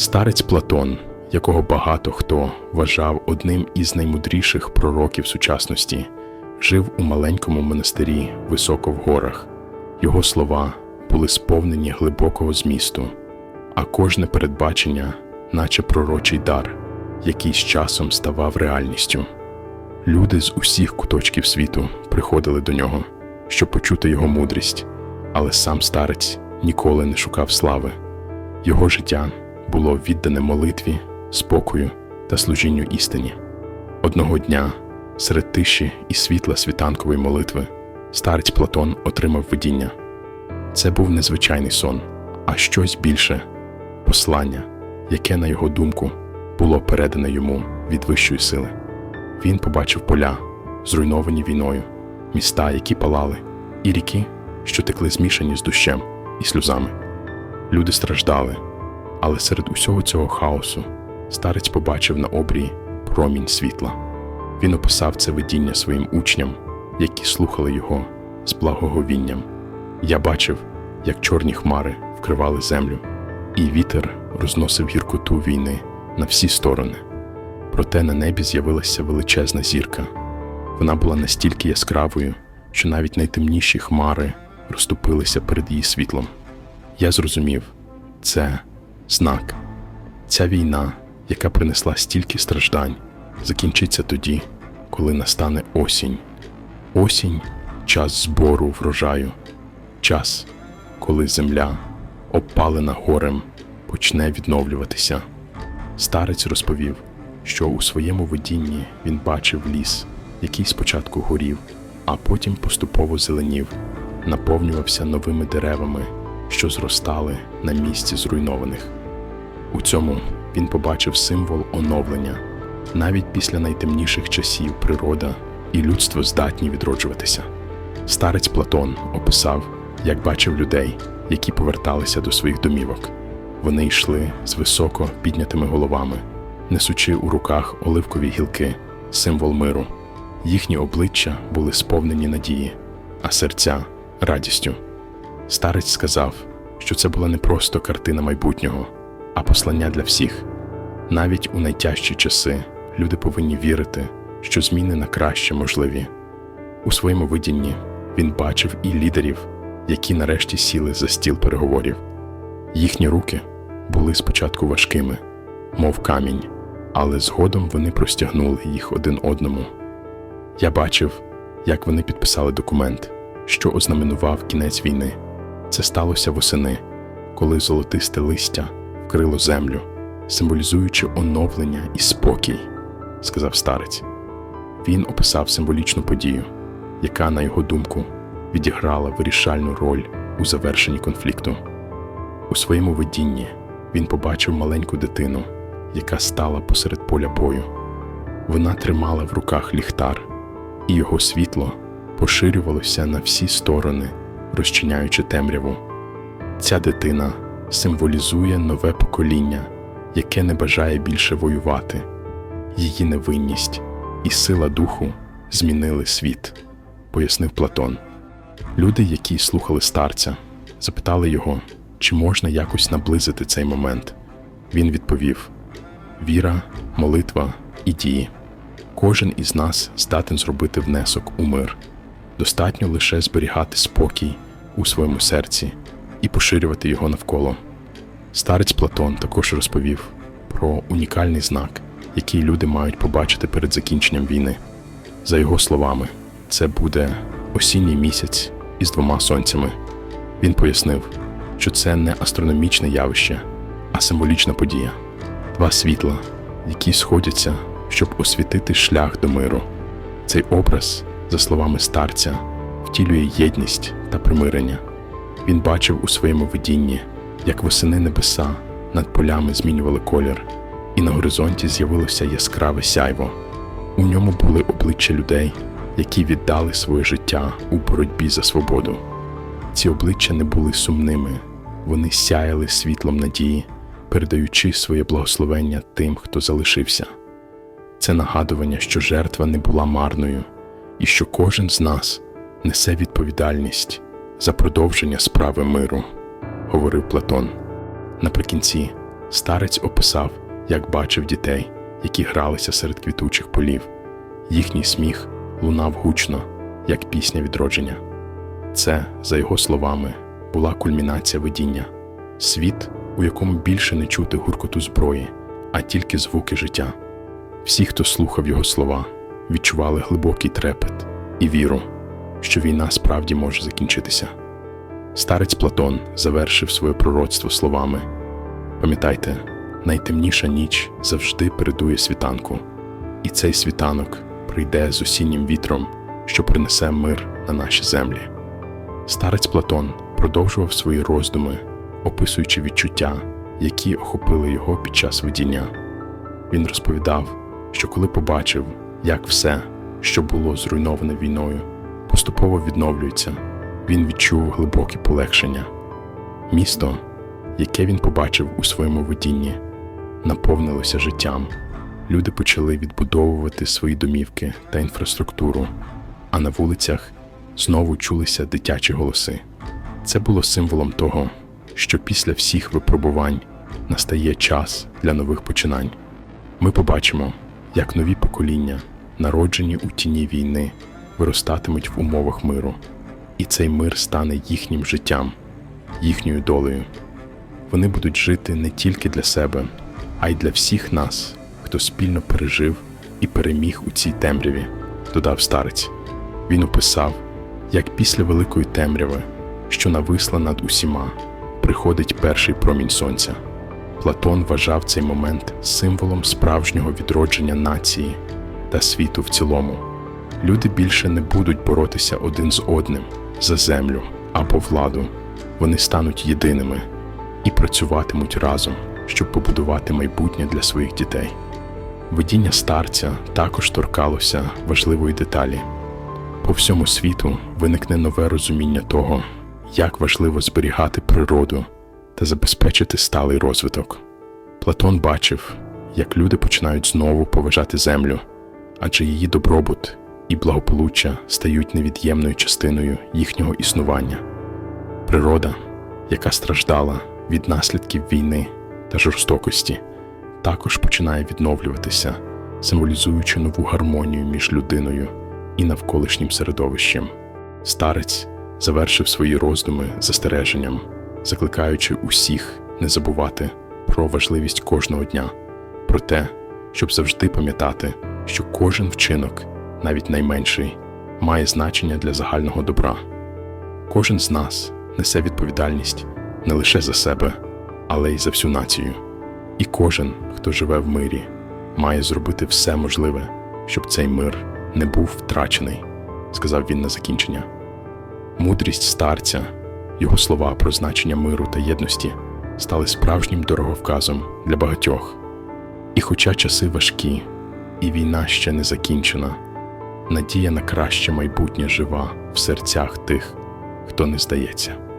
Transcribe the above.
Старець Платон, якого багато хто вважав одним із наймудріших пророків сучасності, жив у маленькому монастирі високо в горах. Його слова були сповнені глибокого змісту, а кожне передбачення, наче пророчий дар, який з часом ставав реальністю. Люди з усіх куточків світу приходили до нього, щоб почути його мудрість, але сам старець ніколи не шукав слави. Його життя було віддане молитві, спокою та служінню істині. Одного дня, серед тиші і світла світанкової молитви, старець Платон отримав видіння. Це був не звичайний сон, а щось більше послання, яке, на його думку, було передане йому від вищої сили. Він побачив поля, зруйновані війною, міста, які палали, і ріки, що текли змішані з дощем і сльозами. Люди страждали, але серед усього цього хаосу старець побачив на обрії промінь світла. Він описав це видіння своїм учням, які слухали його з благоговінням. Я бачив, як чорні хмари вкривали землю, і вітер розносив гіркоту війни на всі сторони. Проте на небі з'явилася величезна зірка. Вона була настільки яскравою, що навіть найтемніші хмари розступилися перед її світлом. Я зрозумів, це знак. Ця війна, яка принесла стільки страждань, закінчиться тоді, коли настане осінь. Осінь час збору врожаю, час, коли земля, обпалена горем, почне відновлюватися. Старець розповів, що у своєму видінні він бачив ліс, який спочатку горів, а потім поступово зеленів, наповнювався новими деревами, що зростали на місці зруйнованих. У цьому він побачив символ оновлення. Навіть після найтемніших часів природа і людство здатні відроджуватися. Старець Платон описав, як бачив людей, які поверталися до своїх домівок. Вони йшли з високо піднятими головами, несучи у руках оливкові гілки, символ миру. Їхні обличчя були сповнені надії, а серця радістю. Старець сказав, що це була не просто картина майбутнього, а послання для всіх. Навіть у найтяжчі часи люди повинні вірити, що зміни на краще можливі. У своєму видінні він бачив і лідерів, які нарешті сіли за стіл переговорів. Їхні руки були спочатку важкими, мов камінь, але згодом вони простягнули їх один одному. Я бачив, як вони підписали документ, що ознаменував кінець війни. Це сталося восени, коли золотисте листя вкрило землю, символізуючи оновлення і спокій, сказав старець. Він описав символічну подію, яка, на його думку, відіграла вирішальну роль у завершенні конфлікту. У своєму видінні він побачив маленьку дитину, яка стала посеред поля бою. Вона тримала в руках ліхтар, і його світло поширювалося на всі сторони, розчиняючи темряву. Ця дитина символізує нове покоління, яке не бажає більше воювати. Її невинність і сила духу змінили світ, пояснив Платон. Люди, які слухали старця, запитали його, чи можна якось наблизити цей момент. Він відповів: віра, молитва і дії. Кожен із нас здатен зробити внесок у мир. Достатньо лише зберігати спокій у своєму серці і поширювати його навколо. Старець Платон також розповів про унікальний знак, який люди мають побачити перед закінченням війни. За його словами, це буде осінній місяць із двома сонцями. Він пояснив, що це не астрономічне явище, а символічна подія, два світла, які сходяться, щоб освітити шлях до миру. Цей образ, за словами старця, втілює єдність та примирення. Він бачив у своєму видінні, як восени небеса над полями змінювали колір, і на горизонті з'явилося яскраве сяйво. У ньому були обличчя людей, які віддали своє життя у боротьбі за свободу. Ці обличчя не були сумними, вони сяяли світлом надії, передаючи своє благословення тим, хто залишився. Це нагадування, що жертва не була марною, і що кожен з нас несе відповідальність за продовження справи миру, говорив Платон. Наприкінці Старець описав, як бачив дітей, які гралися серед квітучих полів. Їхній сміх лунав гучно, як пісня відродження. Це, за його словами, була кульмінація видіння, світ, у якому більше не чути гуркоту зброї, а тільки звуки життя. Всі, хто слухав його слова, відчували глибокий трепет і віру, що війна справді може закінчитися. Старець Платон завершив своє пророцтво словами: Пам'ятайте, найтемніша ніч завжди передує світанку, і цей світанок прийде з осіннім вітром, що принесе мир на наші землі. Старець Платон продовжував свої роздуми, описуючи відчуття, які охопили його під час видіння. Він розповідав, що коли побачив, як все, що було зруйноване війною, поступово відновлюється, він відчув глибоке полегшення. Місто, яке він побачив у своєму видінні, наповнилося життям. Люди почали відбудовувати свої домівки та інфраструктуру, а на вулицях знову чулися дитячі голоси. Це було символом того, що після всіх випробувань настає час для нових починань. Ми побачимо, як нові покоління, народжені у тіні війни, виростатимуть в умовах миру, і цей мир стане їхнім життям, їхньою долею. Вони будуть жити не тільки для себе, а й для всіх нас, хто спільно пережив і переміг у цій темряві, додав старець. Він описав, як після великої темряви, що нависла над усіма, приходить перший промінь сонця. Платон вважав цей момент символом справжнього відродження нації та світу в цілому. Люди більше не будуть боротися один з одним за землю або владу. Вони стануть єдиними і працюватимуть разом, щоб побудувати майбутнє для своїх дітей. Видіння старця також торкалося важливої деталі. По всьому світу виникне нове розуміння того, як важливо зберігати природу та забезпечити сталий розвиток. Платон бачив, як люди починають знову поважати землю, адже її добробут і благополуччя стають невід'ємною частиною їхнього існування. Природа, яка страждала від наслідків війни та жорстокості, також починає відновлюватися, символізуючи нову гармонію між людиною і навколишнім середовищем. Старець завершив свої роздуми застереженням, закликаючи усіх не забувати про важливість кожного дня, про те, щоб завжди пам'ятати, що кожен вчинок, навіть найменший, має значення для загального добра. Кожен з нас несе відповідальність не лише за себе, але й за всю націю. І кожен, хто живе в мирі, має зробити все можливе, щоб цей мир не був втрачений, сказав він на закінчення. Мудрість старця, його слова про значення миру та єдності стали справжнім дороговказом для багатьох. І хоча часи важкі, і війна ще не закінчена, надія на краще майбутнє жива в серцях тих, хто не здається.